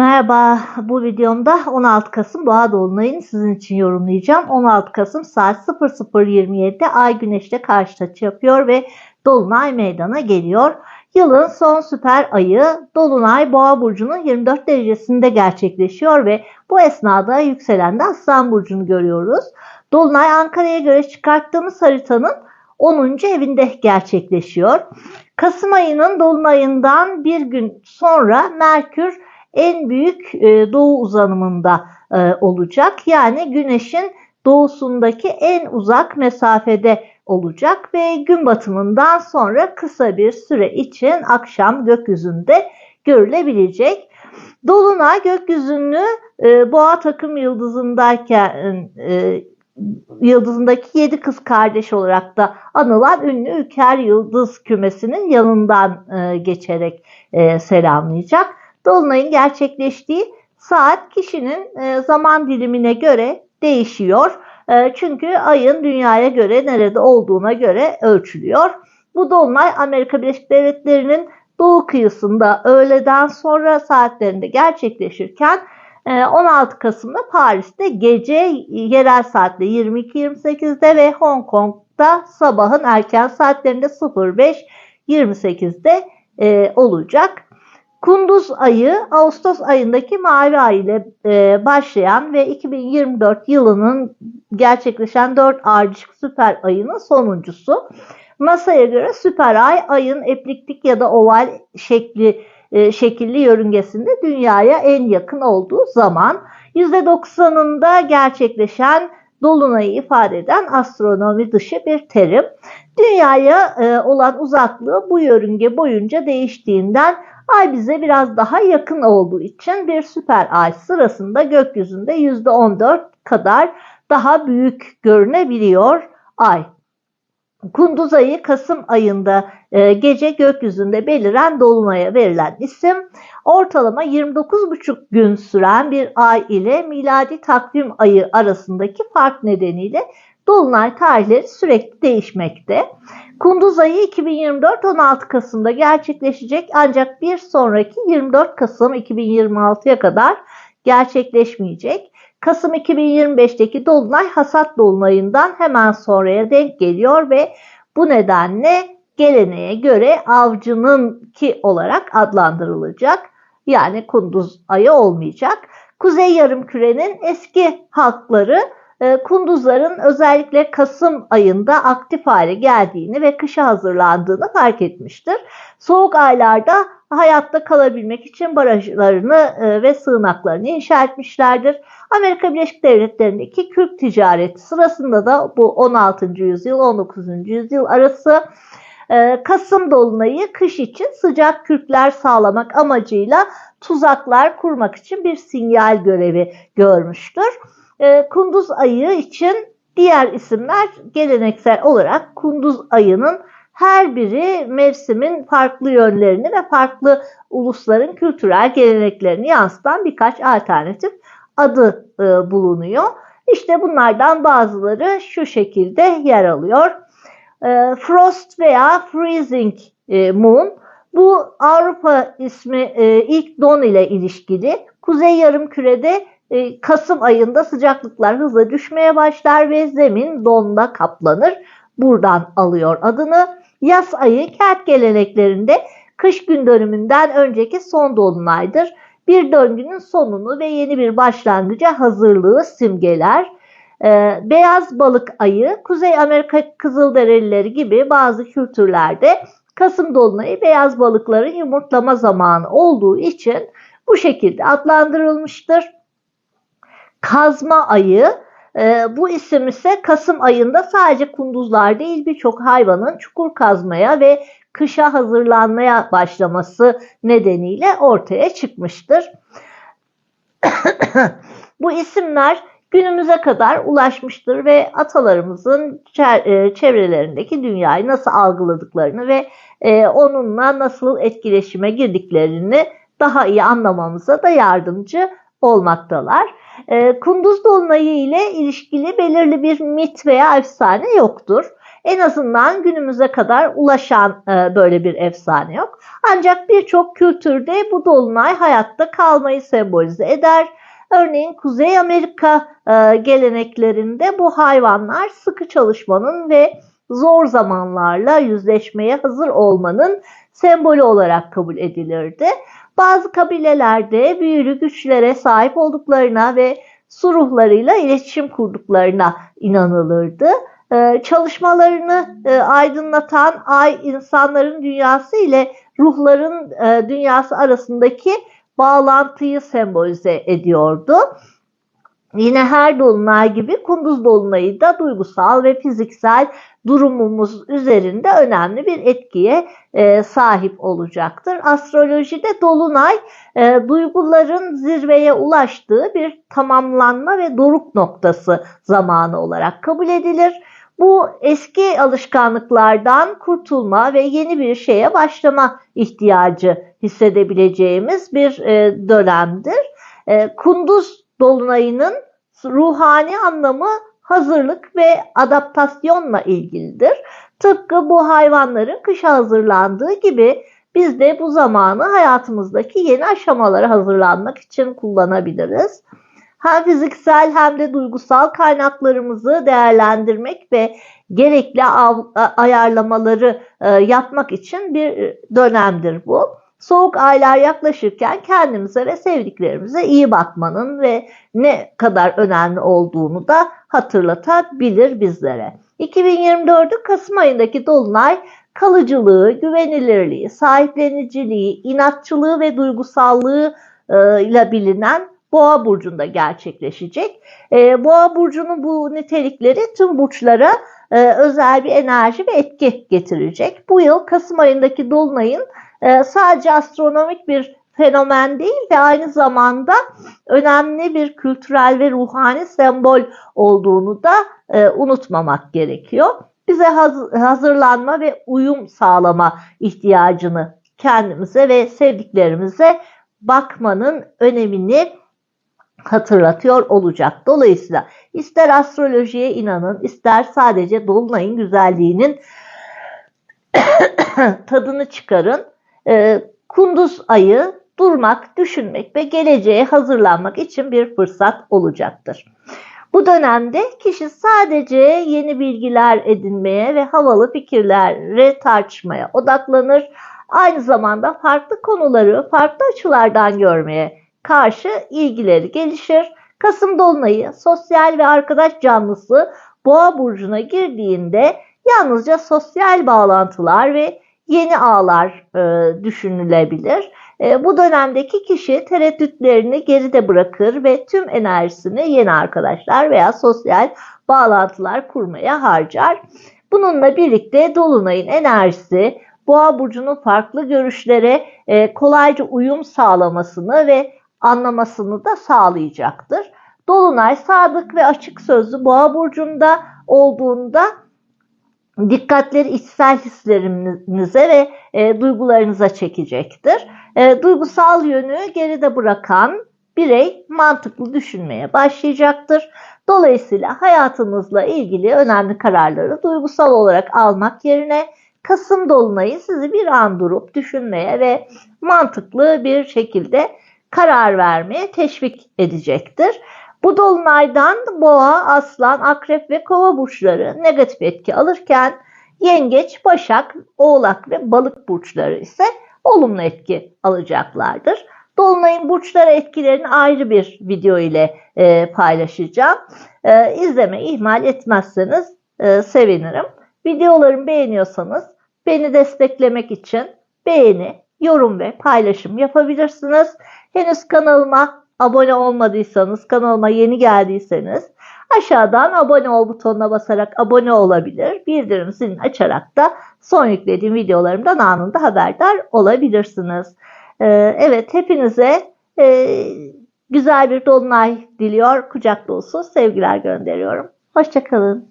Merhaba, bu videomda 16 Kasım Boğa Dolunay'ını sizin için yorumlayacağım. 16 Kasım saat 00.27'de Ay Güneş'te karşı açı yapıyor ve Dolunay meydana geliyor. Yılın son süper ayı Dolunay Boğa Burcu'nun 24 derecesinde gerçekleşiyor ve bu esnada yükselende Aslan Burcu'nu görüyoruz. Dolunay Ankara'ya göre çıkarttığımız haritanın 10. evinde gerçekleşiyor. Kasım ayının dolunayından bir gün sonra Merkür en büyük e, doğu uzanımında e, olacak. Yani güneşin doğusundaki en uzak mesafede olacak ve gün batımından sonra kısa bir süre için akşam gökyüzünde görülebilecek. Dolunay gökyüzünü e, boğa takım yıldızındayken e, yıldızındaki yedi kız kardeş olarak da anılan ünlü Ülker Yıldız kümesinin yanından e, geçerek e, selamlayacak. Dolunayın gerçekleştiği saat kişinin e, zaman dilimine göre değişiyor. E, çünkü ayın dünyaya göre nerede olduğuna göre ölçülüyor. Bu dolunay Amerika Birleşik Devletleri'nin doğu kıyısında öğleden sonra saatlerinde gerçekleşirken 16 Kasım'da Paris'te gece yerel saatte 22.28'de ve Hong Kong'da sabahın erken saatlerinde 05.28'de olacak. Kunduz ayı Ağustos ayındaki mavi ay ile e, başlayan ve 2024 yılının gerçekleşen 4 ardışık süper ayının sonuncusu. NASA'ya göre süper ay ayın epliptik ya da oval şekli e, şekilli yörüngesinde dünyaya en yakın olduğu zaman %90'ında gerçekleşen dolunayı ifade eden astronomi dışı bir terim. Dünyaya e, olan uzaklığı bu yörünge boyunca değiştiğinden Ay bize biraz daha yakın olduğu için bir süper ay sırasında gökyüzünde %14 kadar daha büyük görünebiliyor ay. Kunduz ayı Kasım ayında e, gece gökyüzünde beliren dolunaya verilen isim ortalama 29,5 gün süren bir ay ile miladi takvim ayı arasındaki fark nedeniyle dolunay tarihleri sürekli değişmekte. Kunduz ayı 2024 16 Kasım'da gerçekleşecek ancak bir sonraki 24 Kasım 2026'ya kadar gerçekleşmeyecek. Kasım 2025'teki dolunay hasat dolunayından hemen sonraya denk geliyor ve bu nedenle geleneğe göre avcının ki olarak adlandırılacak. Yani kunduz ayı olmayacak. Kuzey yarımkürenin eski halkları kunduzların özellikle Kasım ayında aktif hale geldiğini ve kışa hazırlandığını fark etmiştir. Soğuk aylarda hayatta kalabilmek için barajlarını e, ve sığınaklarını inşa etmişlerdir. Amerika Birleşik Devletleri'ndeki Kürt ticareti sırasında da bu 16. yüzyıl 19. yüzyıl arası e, Kasım dolunayı kış için sıcak kürkler sağlamak amacıyla tuzaklar kurmak için bir sinyal görevi görmüştür. E, kunduz ayı için diğer isimler geleneksel olarak kunduz ayının her biri mevsimin farklı yönlerini ve farklı ulusların kültürel geleneklerini yansıtan birkaç alternatif adı e, bulunuyor. İşte bunlardan bazıları şu şekilde yer alıyor. E, Frost veya Freezing e, Moon bu Avrupa ismi e, ilk don ile ilişkili. Kuzey yarım kürede e, Kasım ayında sıcaklıklar hızla düşmeye başlar ve zemin donla kaplanır. Buradan alıyor adını. Yaz ayı kent geleneklerinde kış gün dönümünden önceki son dolunaydır. Bir döngünün sonunu ve yeni bir başlangıca hazırlığı simgeler. Ee, beyaz balık ayı Kuzey Amerika Kızılderilileri gibi bazı kültürlerde Kasım dolunayı beyaz balıkların yumurtlama zamanı olduğu için bu şekilde adlandırılmıştır kazma ayı. E, bu isim ise Kasım ayında sadece kunduzlar değil birçok hayvanın çukur kazmaya ve kışa hazırlanmaya başlaması nedeniyle ortaya çıkmıştır. bu isimler günümüze kadar ulaşmıştır ve atalarımızın e, çevrelerindeki dünyayı nasıl algıladıklarını ve e, onunla nasıl etkileşime girdiklerini daha iyi anlamamıza da yardımcı olmaktalar. E, Kunduz Dolunayı ile ilişkili belirli bir mit veya efsane yoktur. en azından günümüze kadar ulaşan e, böyle bir efsane yok. Ancak birçok kültürde bu dolunay hayatta kalmayı sembolize eder. Örneğin Kuzey Amerika e, geleneklerinde bu hayvanlar sıkı çalışmanın ve zor zamanlarla yüzleşmeye hazır olmanın sembolü olarak kabul edilirdi. Bazı kabilelerde büyülü güçlere sahip olduklarına ve su ruhlarıyla iletişim kurduklarına inanılırdı. Ee, çalışmalarını e, aydınlatan ay insanların dünyası ile ruhların e, dünyası arasındaki bağlantıyı sembolize ediyordu. Yine her dolunay gibi kunduz dolunayı da duygusal ve fiziksel durumumuz üzerinde önemli bir etkiye e, sahip olacaktır. Astrolojide dolunay e, duyguların zirveye ulaştığı bir tamamlanma ve doruk noktası zamanı olarak kabul edilir. Bu eski alışkanlıklardan kurtulma ve yeni bir şeye başlama ihtiyacı hissedebileceğimiz bir e, dönemdir. E, kunduz dolunayının ruhani anlamı hazırlık ve adaptasyonla ilgilidir. Tıpkı bu hayvanların kışa hazırlandığı gibi biz de bu zamanı hayatımızdaki yeni aşamalara hazırlanmak için kullanabiliriz. Hem fiziksel hem de duygusal kaynaklarımızı değerlendirmek ve gerekli ayarlamaları e, yapmak için bir dönemdir bu. Soğuk aylar yaklaşırken kendimize ve sevdiklerimize iyi bakmanın ve ne kadar önemli olduğunu da hatırlatabilir bizlere. 2024'ün Kasım ayındaki dolunay kalıcılığı, güvenilirliği, sahipleniciliği, inatçılığı ve duygusallığı e, ile bilinen Boğa burcunda gerçekleşecek. E, Boğa burcunun bu nitelikleri tüm burçlara e, özel bir enerji ve etki getirecek. Bu yıl Kasım ayındaki dolunayın e, sadece astronomik bir fenomen değil ve aynı zamanda önemli bir kültürel ve ruhani sembol olduğunu da e, unutmamak gerekiyor. Bize hazırlanma ve uyum sağlama ihtiyacını kendimize ve sevdiklerimize bakmanın önemini hatırlatıyor olacak. Dolayısıyla ister astrolojiye inanın, ister sadece dolunayın güzelliğinin tadını çıkarın. E, kunduz ayı durmak, düşünmek ve geleceğe hazırlanmak için bir fırsat olacaktır. Bu dönemde kişi sadece yeni bilgiler edinmeye ve havalı fikirlere tartışmaya odaklanır. Aynı zamanda farklı konuları farklı açılardan görmeye karşı ilgileri gelişir. Kasım Dolunay'ı sosyal ve arkadaş canlısı Boğa burcuna girdiğinde yalnızca sosyal bağlantılar ve yeni ağlar e, düşünülebilir. E, bu dönemdeki kişi tereddütlerini geride bırakır ve tüm enerjisini yeni arkadaşlar veya sosyal bağlantılar kurmaya harcar. Bununla birlikte Dolunay'ın enerjisi Boğa burcunun farklı görüşlere e, kolayca uyum sağlamasını ve anlamasını da sağlayacaktır. Dolunay sadık ve açık sözlü Boğa burcunda olduğunda dikkatleri içsel hislerinize ve e, duygularınıza çekecektir. E, duygusal yönü geride bırakan birey mantıklı düşünmeye başlayacaktır. Dolayısıyla hayatınızla ilgili önemli kararları duygusal olarak almak yerine Kasım Dolunay'ı sizi bir an durup düşünmeye ve mantıklı bir şekilde karar vermeye teşvik edecektir. Bu dolunaydan boğa, aslan, akrep ve kova burçları negatif etki alırken yengeç, başak, oğlak ve balık burçları ise olumlu etki alacaklardır. Dolunayın burçlara etkilerini ayrı bir video ile e, paylaşacağım. E, izlemeyi ihmal etmezseniz e, sevinirim. Videolarımı beğeniyorsanız beni desteklemek için beğeni, yorum ve paylaşım yapabilirsiniz. Henüz kanalıma abone olmadıysanız, kanalıma yeni geldiyseniz aşağıdan abone ol butonuna basarak abone olabilir. Bildirim zilini açarak da son yüklediğim videolarımdan anında haberdar olabilirsiniz. Ee, evet hepinize e, güzel bir dolunay diliyor. Kucak dolusu sevgiler gönderiyorum. Hoşçakalın.